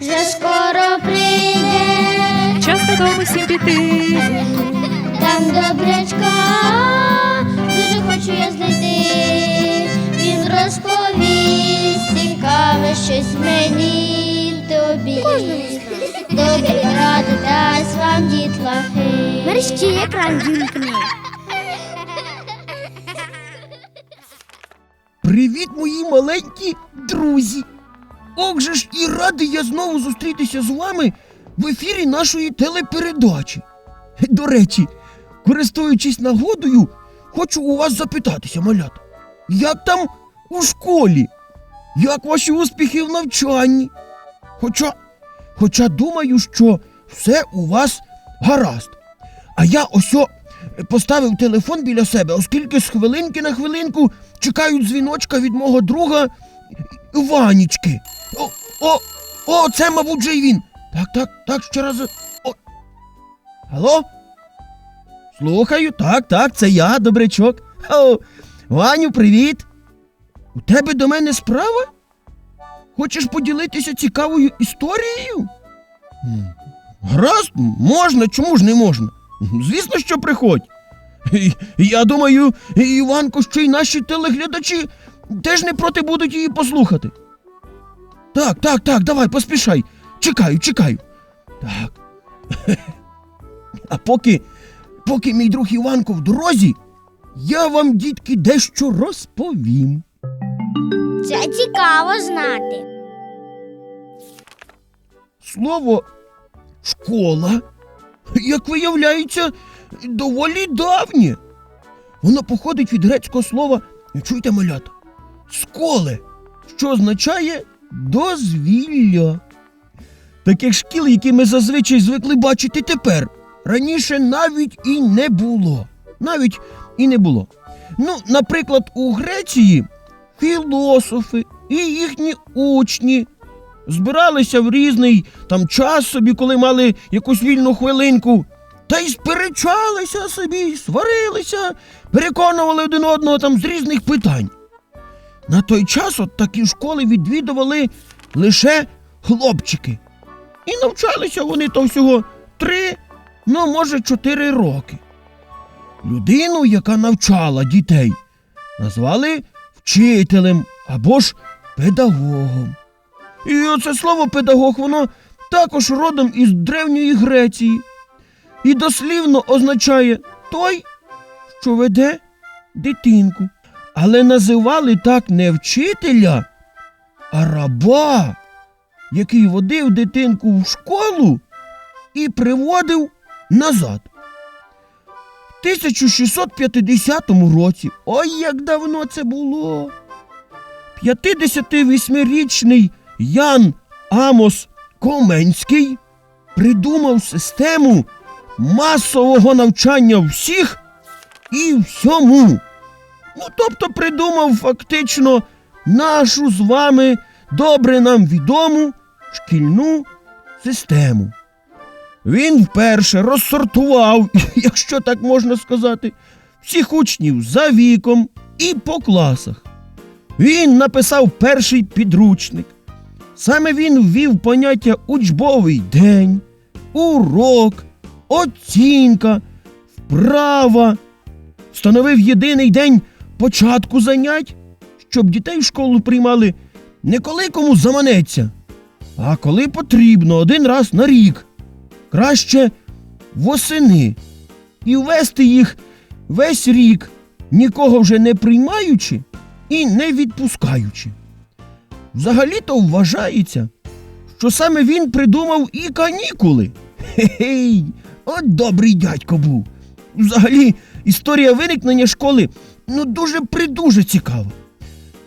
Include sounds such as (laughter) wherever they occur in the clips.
вже скоро прийде, Час додому всім піти. там добрячка, дуже хочу я знайти. Він розповість цікаве щось мені тобі. Добрі ради дасть вам дітлахи. Мерщі екран вімкни. Привіт, мої маленькі друзі! Ох же ж і радий я знову зустрітися з вами в ефірі нашої телепередачі. До речі, користуючись нагодою, хочу у вас запитатися, малята, як там у школі? Як ваші успіхи в навчанні? Хоча, хоча думаю, що все у вас гаразд. А я ось поставив телефон біля себе, оскільки з хвилинки на хвилинку чекаю дзвіночка від мого друга Ванічки. О, о, о, це, мабуть, вже й він. Так, так, так, ще раз. О. Алло? Слухаю, так, так, це я, добрячок. О, Ваню, привіт. У тебе до мене справа? Хочеш поділитися цікавою історією? Гаразд, можна, чому ж не можна? Звісно, що приходь. Я думаю, Іванко, що й наші телеглядачі теж не проти будуть її послухати. Так, так, так, давай, поспішай. Чекаю, чекаю. Так. (laughs) А поки, поки мій друг Іванко в дорозі, я вам, дітки, дещо розповім. Це цікаво знати. Слово школа, як виявляється, доволі давнє. Воно походить від грецького слова, чуєте, малята, сколе, що означає дозвілля. Таких шкіл, які ми зазвичай звикли бачити тепер, раніше навіть і не було. Навіть і не було. Ну, наприклад, у Греції філософи і їхні учні збиралися в різний там час собі, коли мали якусь вільну хвилинку, та й сперечалися собі, сварилися, переконували один одного там з різних питань. На той час от такі школи відвідували лише хлопчики. І навчалися вони то всього три, ну, може, чотири роки. Людину, яка навчала дітей, назвали вчителем або ж педагогом. І оце слово педагог, воно також родом із древньої Греції. І дослівно означає той, що веде дитинку. Але називали так не вчителя, а раба, який водив дитинку в школу і приводив назад. В 1650 році, ой, як давно це було. 58-річний Ян Амос Коменський придумав систему масового навчання всіх і всьому. Ну, тобто придумав фактично нашу з вами добре нам відому шкільну систему. Він вперше розсортував, (laughs) якщо так можна сказати, всіх учнів за віком і по класах. Він написав перший підручник. Саме він ввів поняття учбовий день, урок, оцінка, вправа, встановив єдиний день початку занять, щоб дітей в школу приймали не коли кому заманеться, а коли потрібно один раз на рік, краще восени, і ввести їх весь рік, нікого вже не приймаючи і не відпускаючи. Взагалі-то вважається, що саме він придумав і канікули. Хе-хей, от добрий дядько був. Взагалі, історія виникнення школи ну дуже придуже цікава.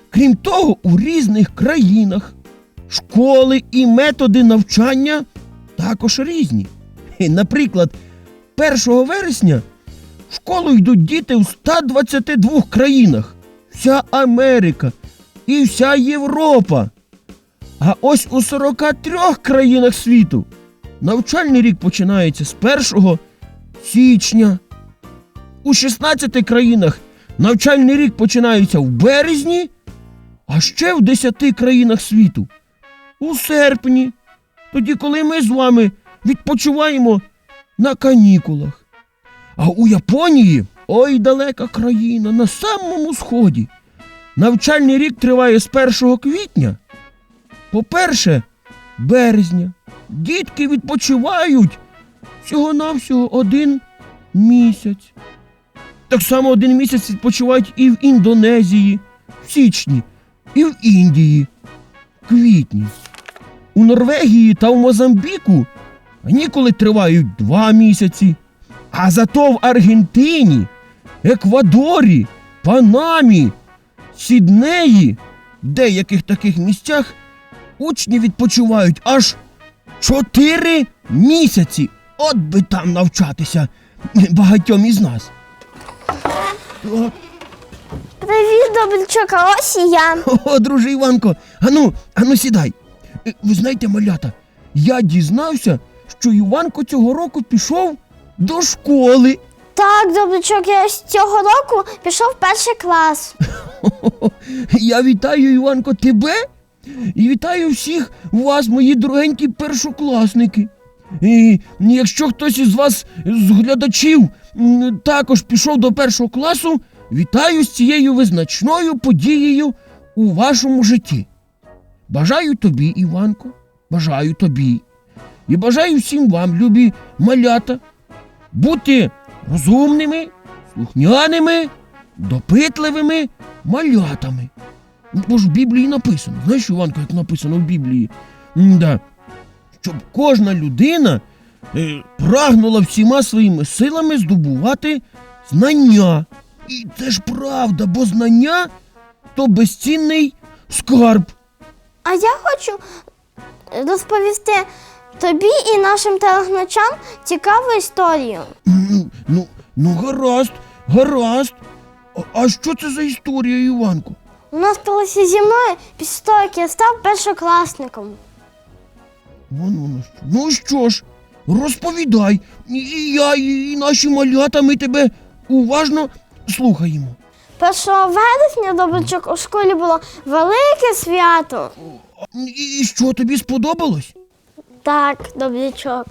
Крім того, у різних країнах школи і методи навчання також різні. Наприклад, 1 вересня в школу йдуть діти у 122 країнах. Вся Америка і вся Європа. А ось у 43 країнах світу навчальний рік починається з 1 січня. У 16 країнах навчальний рік починається в березні, а ще в 10 країнах світу у серпні. тоді, коли ми з вами відпочиваємо на канікулах. А у Японії ой далека країна на самому сході. Навчальний рік триває з 1 квітня по 1 березня. Дітки відпочивають всього-навсього один місяць. Так само один місяць відпочивають і в Індонезії, в січні, і в Індії, в квітні. У Норвегії та в Мозамбіку канікули тривають два місяці. А зато в Аргентині, Еквадорі, Панамі, Сіднеї, в деяких таких місцях учні відпочивають аж чотири місяці. От би там навчатися (laughs) багатьом із нас. Привіт, Добрячок, а ось і я. (laughs) О, друже Іванко, ану, ану сідай. Е, Ви знаєте, малята, я дізнався, що Іванко цього року пішов до школи. Так, Добрячок, я з цього року пішов в перший клас. Хо-хо-хо. (laughs) Я вітаю, Іванко, тебе і вітаю всіх вас, мої дорогенькі першокласники. І якщо хтось із вас з глядачів також пішов до першого класу, вітаю з цією визначною подією у вашому житті. Бажаю тобі, Іванко, бажаю тобі. І бажаю всім вам, любі малята, бути розумними, слухняними, допитливими малятами. Бо ж в Біблії написано. Знаєш, Іванко, як написано в Біблії? Да. Щоб кожна людина е, прагнула всіма своїми силами здобувати знання. І це ж правда, бо знання то безцінний скарб. А я хочу розповісти тобі і нашим телеглядачам цікаву історію. Ну, ну, ну гаразд, гаразд. А, а що це за історія, Іванко? У нас сталося зі мною після того, як я став першокласником. Вон воно що. Ну що ж, розповідай. І- я, і наші малята, ми тебе уважно слухаємо. 1 вересня, Добрячок, у школі було велике свято. І, і що тобі сподобалось? Так, Добрячок.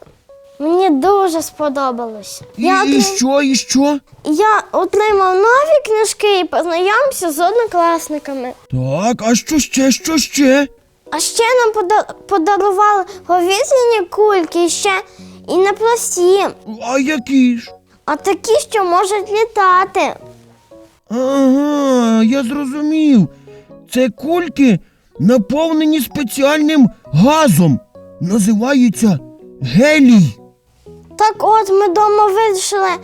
Мені дуже сподобалось. І, Я, і отрим- що, і що? я отримав нові книжки і познайомився з однокласниками. Так, а що ще, що ще? А ще нам пода- подарували повітряні кульки ще і не прості, А які ж? а такі, що можуть літати. Ага, я зрозумів. Це кульки наповнені спеціальним газом. Називаються гелій. Так от ми вдома вирішили м,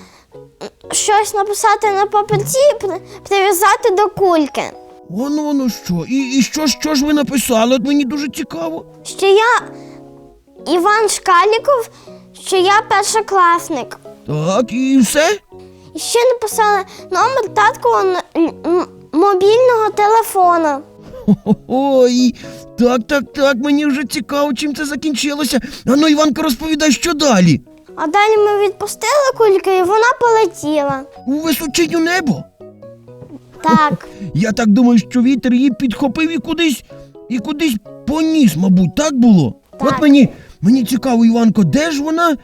щось написати на папірці і при- прив'язати до кульки. Воно воно що? І, і що, що ж ви написали? От мені дуже цікаво. Що я Іван Шкаліков, що я першокласник. Так, і все? І ще написали номер таткового мобільного телефона. Ой, так, так, так, мені вже цікаво, чим це закінчилося. Ану, Іванко, розповідай, що далі? А далі ми відпустили кульку і вона полетіла. У височиню небо. Так, Я так думаю, що вітер її підхопив і кудись, і кудись поніс, мабуть, так було? Так. От мені, мені цікаво, Іванко, де ж вона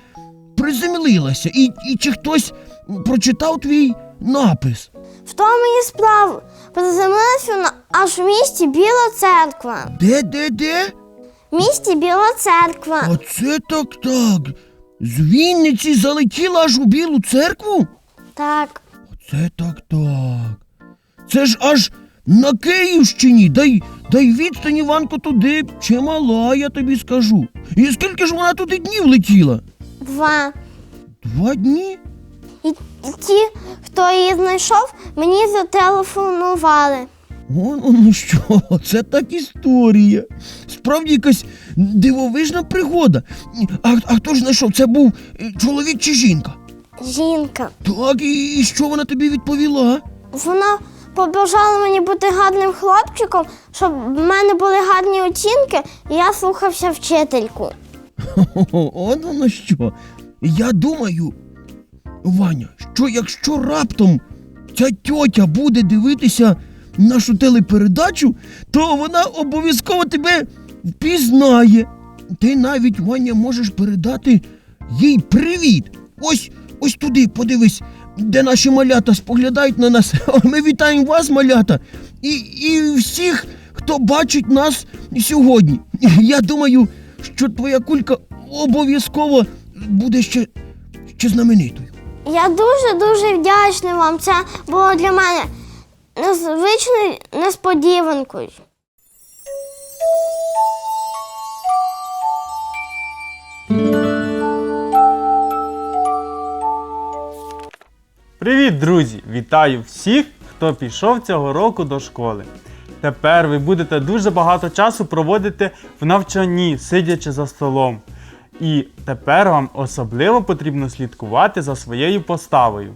приземлилася? І, і чи хтось прочитав твій напис? в тому і справа. Приземлилась вона аж в місті Біла церква. Де, де, де? В місті Біла церква. Оце так так. З Вінниці залетіла аж у Білу церкву? Так. Оце так так. Це ж аж на Київщині, дай, дай відстань, Іванко, туди чимала, я тобі скажу. І скільки ж вона туди днів летіла? Два. Два дні? І ті, хто її знайшов, мені зателефонували. О, ну, що, (laughs) це так історія. Справді якась дивовижна пригода. А, а хто ж знайшов? Це був е, чоловік чи жінка? Жінка. Так, і, і що вона тобі відповіла? Вона побажала мені бути гарним хлопчиком, щоб в мене були гарні оцінки, і я слухався вчительку. (laughs) О, он воно що. Я думаю, Ваня, що якщо раптом ця тьотя буде дивитися нашу телепередачу, то вона обов'язково тебе впізнає. ти навіть Ваня можеш передати їй привіт. Ось ось туди, подивись, де наші малята споглядають на нас. (laughs) Ми вітаємо вас, малята, і, і всіх, хто бачить нас сьогодні. (laughs) Я думаю, що твоя кулька обов'язково буде ще, ще знаменитою. Я дуже-дуже вдячна вам. Це було для мене незвичною несподіванкою. Привіт, друзі! Вітаю всіх, хто пішов цього року до школи. Тепер ви будете дуже багато часу проводити в навчанні, сидячи за столом. І тепер вам особливо потрібно слідкувати за своєю поставою.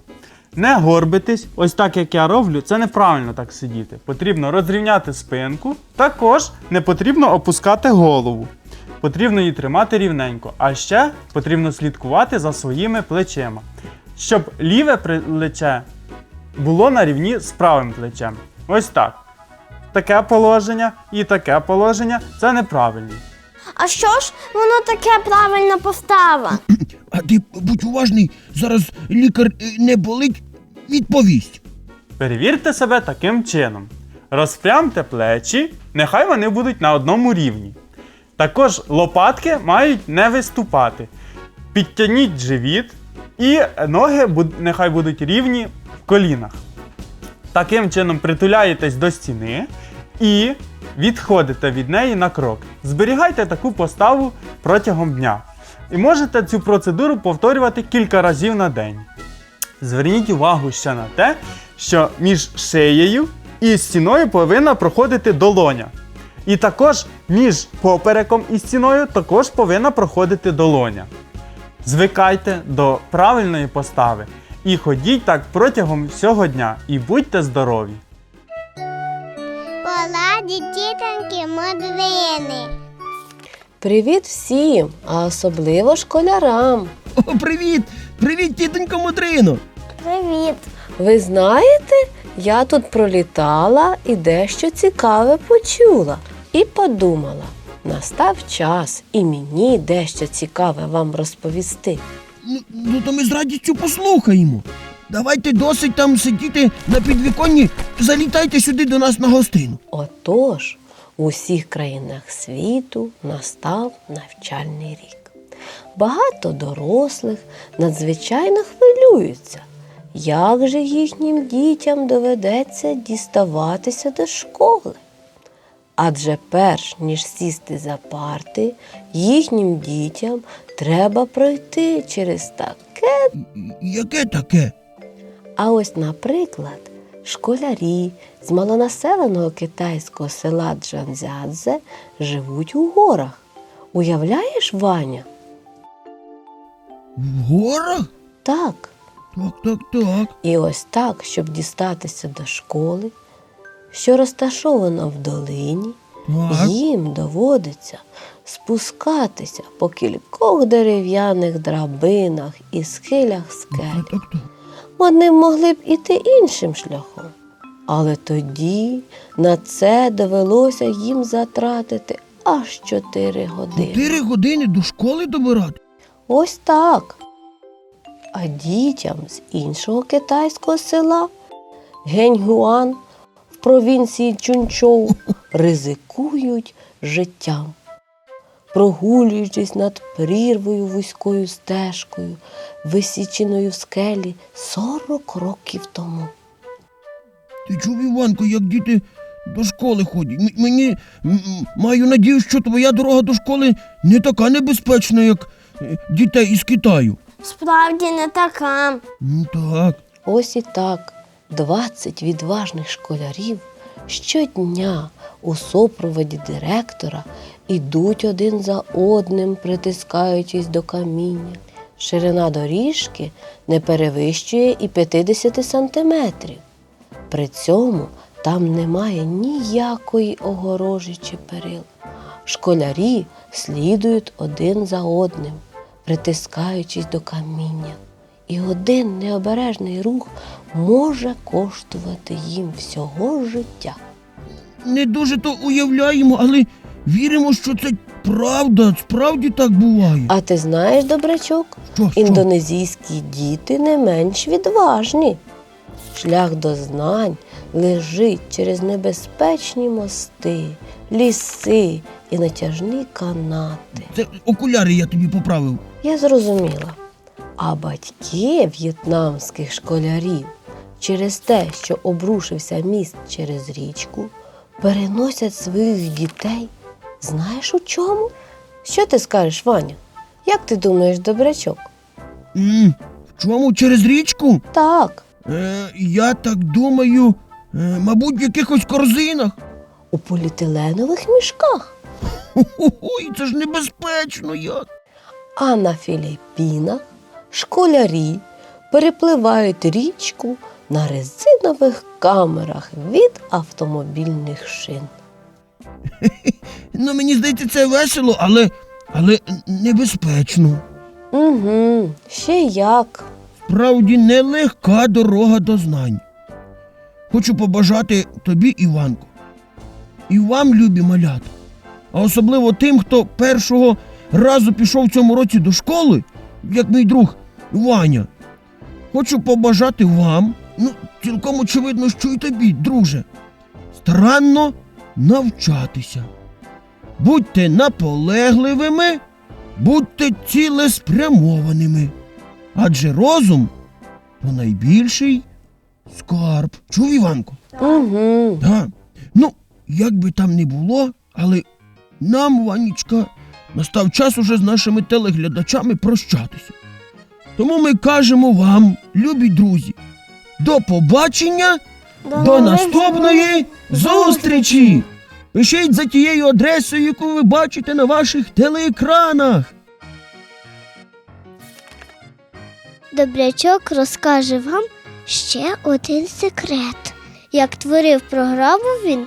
Не горбитись, ось так як я роблю, це неправильно так сидіти. Потрібно розрівняти спинку, також не потрібно опускати голову. Потрібно її тримати рівненько, а ще потрібно слідкувати за своїми плечима, щоб ліве плече було на рівні з правим плечем. Ось так. Таке положення і таке положення це неправильні. А що ж воно таке правильна постава? (clears throat) А ти будь уважний, зараз лікар е, не болить, відповість. Перевірте себе таким чином. Розпрямте плечі, нехай вони будуть на одному рівні. Також лопатки мають не виступати. Підтягніть живіт і ноги нехай будуть рівні в колінах. Таким чином притуляєтесь до стіни і відходите від неї на крок. Зберігайте таку поставу протягом дня. І можете цю процедуру повторювати кілька разів на день. Зверніть увагу ще на те, що між шиєю і стіною повинна проходити долоня. І також між попереком і стіною також повинна проходити долоня. Звикайте до правильної постави і ходіть так протягом всього дня і будьте здорові! Поладі тітоньки модрини. Привіт всім, а особливо школярам. О, привіт! Привіт, тітонько Мудрино! Привіт. Ви знаєте, я тут пролітала і дещо цікаве почула. І подумала, настав час і мені дещо цікаве вам розповісти. Ну, ну то ми з радістю послухаємо. Давайте досить там сидіти на підвіконні, залітайте сюди до нас на гостину. Отож, у всіх країнах світу настав навчальний рік. Багато дорослих надзвичайно хвилюються, як же їхнім дітям доведеться діставатися до школи. Адже перш ніж сісти за парти, їхнім дітям треба пройти через таке Яке таке? а ось, наприклад, школярі з малонаселеного китайського села Джанзядзе живуть у горах. Уявляєш, Ваня? В горах? Так. Так, так, так. І ось так, щоб дістатися до школи, що розташована в долині, Так. їм доводиться спускатися по кількох дерев'яних драбинах і схилях скель. Вони могли б іти іншим шляхом. Але тоді на це довелося їм затратити аж чотири години. Чотири години до школи добирати? Ось так. А дітям з іншого китайського села Геньгуан провінції Чунчоу ризикують життям, прогулюючись над прірвою вузькою стежкою, висіченою в скелі 40 років тому. Ти чув, Іванко, як діти до школи ходять? М- мені м- м, маю надію, що твоя дорога до школи не така небезпечна, як е, дітей із Китаю. Справді не така. Ну так. Ось і так 20 відважних школярів щодня у супроводі директора ідуть один за одним, притискаючись до каміння. Ширина доріжки не перевищує і 50 сантиметрів. При цьому там немає ніякої огорожі чи перил. Школярі слідують один за одним, притискаючись до каміння. І один необережний рух може коштувати їм всього життя. Не дуже то уявляємо, але віримо, що це правда, справді так буває. А ти знаєш, добрячок, Що, що? індонезійські діти не менш відважні. Шлях до знань лежить через небезпечні мости, ліси і натяжні канати. Це окуляри я тобі поправив. Я зрозуміла. А батьки в'єтнамських школярів через те, що обрушився міст через річку, переносять своїх дітей. Знаєш у чому? Що ти скажеш, Ваня? Як ти думаєш, добрячок? м в чому через річку? Так, Е, я так думаю, е, мабуть, в якихось корзинах. у поліетиленових мішках. Ой, це ж небезпечно як. А на Філіппінах школярі перепливають річку на резинових камерах від автомобільних шин. (laughs) Ну, мені здається, це весело, але, але небезпечно. Угу, ще як. Справді нелегка дорога до знань. Хочу побажати тобі, Іванко, і вам, любі малята, а особливо тим, хто першого разу пішов в цьому році до школи, як мій друг Ваня. Хочу побажати вам, ну, цілком очевидно, що й тобі, друже, старанно навчатися. Будьте наполегливими, будьте цілеспрямованими. Адже розум то найбільший скарб. Чув Іванко? Угу. Да. Ну, як би там не було, але нам, Ванічка, настав час уже з нашими телеглядачами прощатися. Тому ми кажемо вам, любі друзі, до побачення, до нових наступної зустрічі! Пишіть за тією адресою, яку ви бачите на ваших телеекранах. Добрячок розкаже вам ще один секрет. Як творив програму він